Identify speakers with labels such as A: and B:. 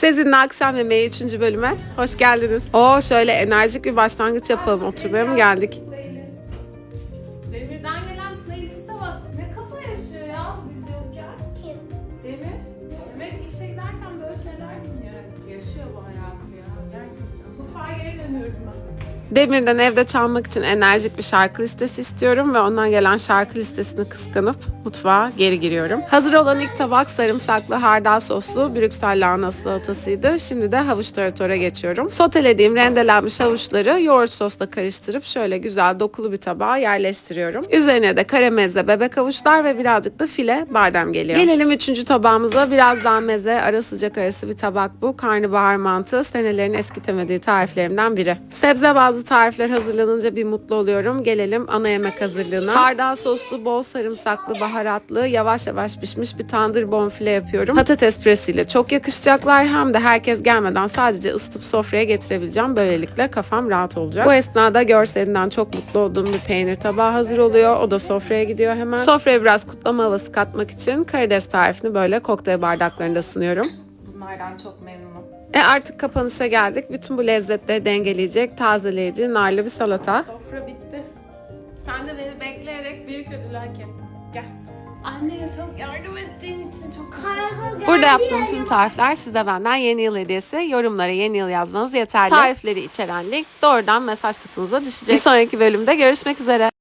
A: Sezin'le akşam yemeği 3. bölüme hoş geldiniz. Oo şöyle enerjik bir başlangıç yapalım. Oturmaya mı geldik?
B: Demir'den gelen playlist'e bak. Ne kafa yaşıyor ya biz yokken.
C: Kim?
B: Demir. Demek işe giderken böyle şeyler dinliyor. Yaşıyor. Gerçekten.
A: Demir'den evde çalmak için enerjik bir şarkı listesi istiyorum ve ondan gelen şarkı listesini kıskanıp mutfağa geri giriyorum. Hazır olan ilk tabak sarımsaklı hardal soslu Brüksel lahanası salatasıydı. Şimdi de havuç taratora geçiyorum. Sotelediğim rendelenmiş havuçları yoğurt sosla karıştırıp şöyle güzel dokulu bir tabağa yerleştiriyorum. Üzerine de karamezle bebek havuçlar ve birazcık da file badem geliyor. Gelelim üçüncü tabağımıza. Biraz daha meze, ara sıcak arası bir tabak bu. Karnabahar mantı senelerin eskitemediği tariflerimden biri. Sebze bazlı tarifler hazırlanınca bir mutlu oluyorum. Gelelim ana yemek hazırlığına. Hardal soslu, bol sarımsaklı, baharatlı, yavaş yavaş pişmiş bir tandır bonfile yapıyorum. Patates püresiyle çok yakışacaklar. Hem de herkes gelmeden sadece ısıtıp sofraya getirebileceğim. Böylelikle kafam rahat olacak. Bu esnada görselinden çok mutlu olduğum bir peynir tabağı hazır oluyor. O da sofraya gidiyor hemen. Sofraya biraz kutlama havası katmak için karides tarifini böyle kokteyl bardaklarında sunuyorum.
B: Bunlardan çok memnunum.
A: E artık kapanışa geldik. Bütün bu lezzetleri dengeleyecek tazeleyici narlı bir salata.
B: Sofra bitti. Sen de beni bekleyerek büyük ödül hak ettin. Gel. Anneye çok yardım ettiğin için çok teşekkür ederim.
A: Burada yaptığım tüm tarifler size benden yeni yıl hediyesi. Yorumlara yeni yıl yazmanız yeterli. Tarifleri içeren link doğrudan mesaj kutunuza düşecek. Bir sonraki bölümde görüşmek üzere.